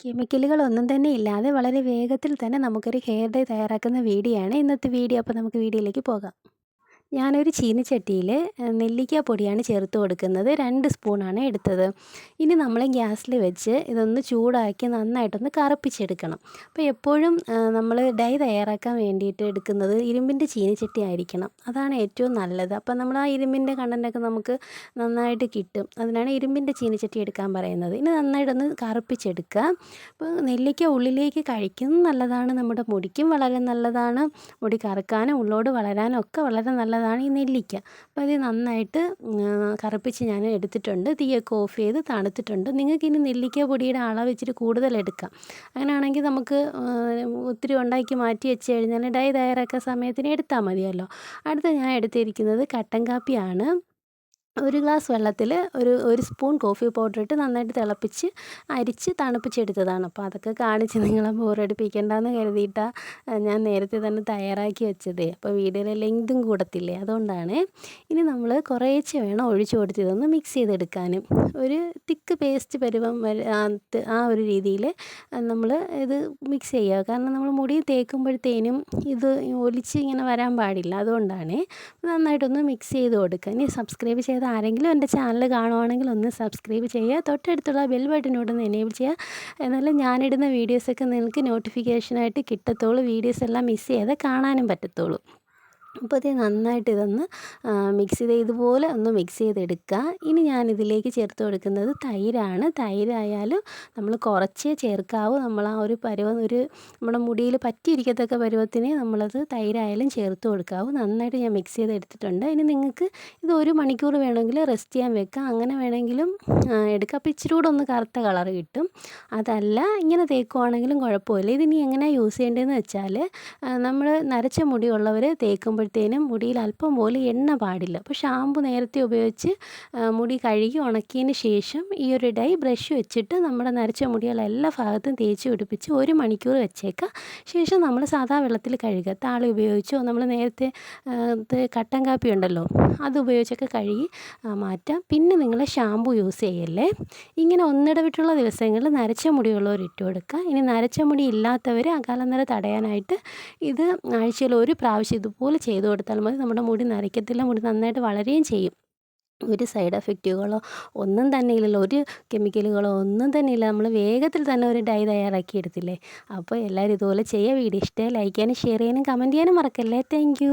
കെമിക്കലുകളൊന്നും തന്നെ ഇല്ലാതെ വളരെ വേഗത്തിൽ തന്നെ നമുക്കൊരു ഹെയർ ഡൈ തയ്യാറാക്കുന്ന വീഡിയോ ആണ് ഇന്നത്തെ വീഡിയോ. അപ്പോൾ നമുക്ക് വീഡിയോയിലേക്ക് പോകാം. ഞാനൊരു ചീനിച്ചട്ടിയിൽ നെല്ലിക്ക പൊടിയാണ് ചേർത്ത് കൊടുക്കുന്നത്. രണ്ട് സ്പൂണാണ് എടുത്തത്. ഇനി നമ്മൾ ഗ്യാസിൽ വെച്ച് ഇതൊന്ന് ചൂടാക്കി നന്നായിട്ടൊന്ന് കറുപ്പിച്ചെടുക്കണം. അപ്പോൾ എപ്പോഴും നമ്മൾ ഡൈ തയ്യാറാക്കാൻ വേണ്ടിയിട്ട് എടുക്കുന്നത് ഇരുമ്പിന്റെ ചീനിച്ചട്ടി ആയിരിക്കണം. അതാണ് ഏറ്റവും നല്ലത്. അപ്പോൾ നമ്മൾ ആ ഇരുമ്പിന്റെ കണ്ടന്റൊക്കെ നമുക്ക് നന്നായിട്ട് കിട്ടും. അതിനാണ് ഇരുമ്പിന്റെ ചീനിച്ചട്ടി എടുക്കാൻ പറയുന്നത്. ഇനി നന്നായിട്ടൊന്ന് കറുപ്പിച്ചെടുക്കുക. അപ്പോൾ നെല്ലിക്ക ഉള്ളിലേക്ക് കഴിക്കുന്നത് നല്ലതാണ്. നമ്മുടെ മുടിക്കും വളരെ നല്ലതാണ്. മുടി കറുക്കാനും ഉള്ളോട് വളരാനും ഒക്കെ വളരെ നല്ലതാണ്. ഈ നെല്ലിക്ക. അപ്പോൾ ഇത് നന്നായിട്ട് കറുപ്പിച്ച് ഞാൻ എടുത്തിട്ടുണ്ട്. തീയൊക്കെ ഓഫ് ചെയ്ത് തണുത്തിട്ടുണ്ട്. നിങ്ങൾക്ക് ഇനി നെല്ലിക്ക പൊടിയുടെ അളവ് ഇച്ചിരി കൂടുതൽ എടുക്കാം. അങ്ങനെയാണെങ്കിൽ നമുക്ക് ഒത്തിരി ഉണ്ടാക്കി മാറ്റി വെച്ച് കഴിഞ്ഞാൽ ഡൈ തയ്യാറാക്കാൻ സമയത്തിന് എടുത്താൽ മതിയല്ലോ. അടുത്ത ഞാൻ എടുത്തിരിക്കുന്നത് കട്ടൻ കാപ്പിയാണ്. ഒരു ഗ്ലാസ് വെള്ളത്തിൽ ഒരു ഒരു സ്പൂൺ കോഫി പൗഡർ ഇട്ട് നന്നായിട്ട് തിളപ്പിച്ച് അരിച്ച് തണുപ്പിച്ചെടുത്തതാണ്. അപ്പോൾ അതൊക്കെ കാണിച്ച് നിങ്ങളെ ബോറടിപ്പിക്കേണ്ടെന്ന് കരുതിയിട്ടാണ് ഞാൻ നേരത്തെ തന്നെ തയ്യാറാക്കി വെച്ചത്. അപ്പോൾ വീഡിയോയിലെ ലെങ്തും കൂടത്തില്ലേ അതുകൊണ്ടാണ് ഇനി നമ്മൾ കുറേശ്ശെ വേണം ഒഴിച്ചു കൊടുത്തതൊന്ന് മിക്സ് ചെയ്തെടുക്കാനും. ഒരു തിക്ക് പേസ്റ്റ് പരുവം ആ ഒരു രീതിയിൽ നമ്മൾ ഇത് മിക്സ് ചെയ്യുക. കാരണം നമ്മൾ മുടി തേക്കുമ്പോഴത്തേനും ഇത് ഒലിച്ച് ഇങ്ങനെ വരാൻ പാടില്ല. അതുകൊണ്ടാണ് നന്നായിട്ടൊന്ന് മിക്സ് ചെയ്ത് കൊടുക്കുക. ഇനി സബ്സ്ക്രൈബ് ചെയ്ത് ആരെങ്കിലും എന്റെ ചാനൽ കാണുവാണെങ്കിൽ ഒന്ന് സബ്സ്ക്രൈബ് ചെയ്യുക. തൊട്ടടുത്തുള്ള ബെൽ ഒന്ന് എനേബിൾ ചെയ്യുക. എന്നാലും ഞാനിടുന്ന വീഡിയോസൊക്കെ നിങ്ങൾക്ക് നോട്ടിഫിക്കേഷനായിട്ട് കിട്ടത്തുള്ളൂ. വീഡിയോസ് എല്ലാം മിസ് ചെയ്യാതെ കാണാനും പറ്റത്തുള്ളൂ. അപ്പോൾ ഇത് നന്നായിട്ട് ഇതൊന്ന് മിക്സ് ചെയ്ത് ഇതുപോലെ ഒന്ന് മിക്സ് ചെയ്തെടുക്കുക. ഇനി ഞാൻ ഇതിലേക്ക് ചേർത്ത് കൊടുക്കുന്നത് തൈരാണ്. തൈരായാലും നമ്മൾ കുറച്ചേ ചേർക്കാവൂ. നമ്മൾ ആ ഒരു പരുവ ഒരു നമ്മുടെ മുടിയിൽ പറ്റിയിരിക്കത്തക്ക പരുവത്തിന് നമ്മളത് തൈരായാലും ചേർത്ത് കൊടുക്കാവൂ. നന്നായിട്ട് ഞാൻ മിക്സ് ചെയ്തെടുത്തിട്ടുണ്ട്. ഇനി നിങ്ങൾക്ക് ഇത് ഒരു മണിക്കൂർ വേണമെങ്കിൽ റെസ്റ്റ് ചെയ്യാൻ വെക്കാം. അങ്ങനെ വേണമെങ്കിലും എടുക്കാം. അപ്പോൾ ഇച്ചിരി കൂടെ ഒന്ന് കറുത്ത കളർ കിട്ടും. അതല്ല ഇങ്ങനെ തേക്കുവാണെങ്കിലും കുഴപ്പമില്ല. ഇതിനി എങ്ങനെയാണ് യൂസ് ചെയ്യേണ്ടതെന്ന് വെച്ചാൽ നമ്മൾ നരച്ച മുടിയുള്ളവർ തേക്കുമ്പോൾ ആകുമ്പോഴത്തേനും മുടിയിൽ അല്പം പോലും എണ്ണ പാടില്ല. അപ്പോൾ ഷാമ്പു നേരത്തെ ഉപയോഗിച്ച് മുടി കഴുകി ഉണക്കിയതിന് ശേഷം ഈ ഒരു ഡൈ ബ്രഷ് വെച്ചിട്ട് നമ്മുടെ നരച്ച മുടികൾ എല്ലാ ഭാഗത്തും തേച്ച് പിടിപ്പിച്ച് ഒരു മണിക്കൂർ വെച്ചേക്കുക ശേഷം നമ്മൾ സാധാ വെള്ളത്തിൽ കഴുകുക. താളി ഉപയോഗിച്ചോ നമ്മൾ നേരത്തെ കട്ടൻ കാപ്പി ഉണ്ടല്ലോ അത് ഉപയോഗിച്ചൊക്കെ കഴുകി മാറ്റാം. പിന്നെ നിങ്ങൾ ഷാമ്പു യൂസ് ചെയ്യല്ലേ? ഇങ്ങനെ ഒന്നിടവിട്ടുള്ള ദിവസങ്ങളിൽ നരച്ച മുടിയുള്ളവർ ഇട്ട് കൊടുക്കുക. ഇനി നരച്ച മുടി ഇല്ലാത്തവർ അകാലനര തടയാനായിട്ട് ഇത് ആഴ്ചയിൽ ഒരു പ്രാവശ്യം ഇതുപോലെ ചെയ്ത് ചെയ്ത് കൊടുത്താൽ മതി. നമ്മുടെ മുടി നരയ്ക്കത്തില്ല. മുടി നന്നായിട്ട് വളരുകയും ചെയ്യും. ഒരു സൈഡ് എഫക്റ്റുകളോ ഒന്നും തന്നെ ഇല്ലല്ലോ. ഒരു കെമിക്കലുകളോ ഒന്നും തന്നെ ഇല്ല. നമ്മൾ വേഗത്തിൽ തന്നെ ഒരു ഡൈ തയ്യാറാക്കി എടുത്തില്ലേ? അപ്പോൾ എല്ലാവരും ഇതുപോലെ ചെയ്യുക. വീഡിയോ ഇഷ്ടമായി ലൈക്ക് ചെയ്യാനും ഷെയർ ചെയ്യാനും കമന്റ് ചെയ്യാനും മറക്കല്ലേ. താങ്ക്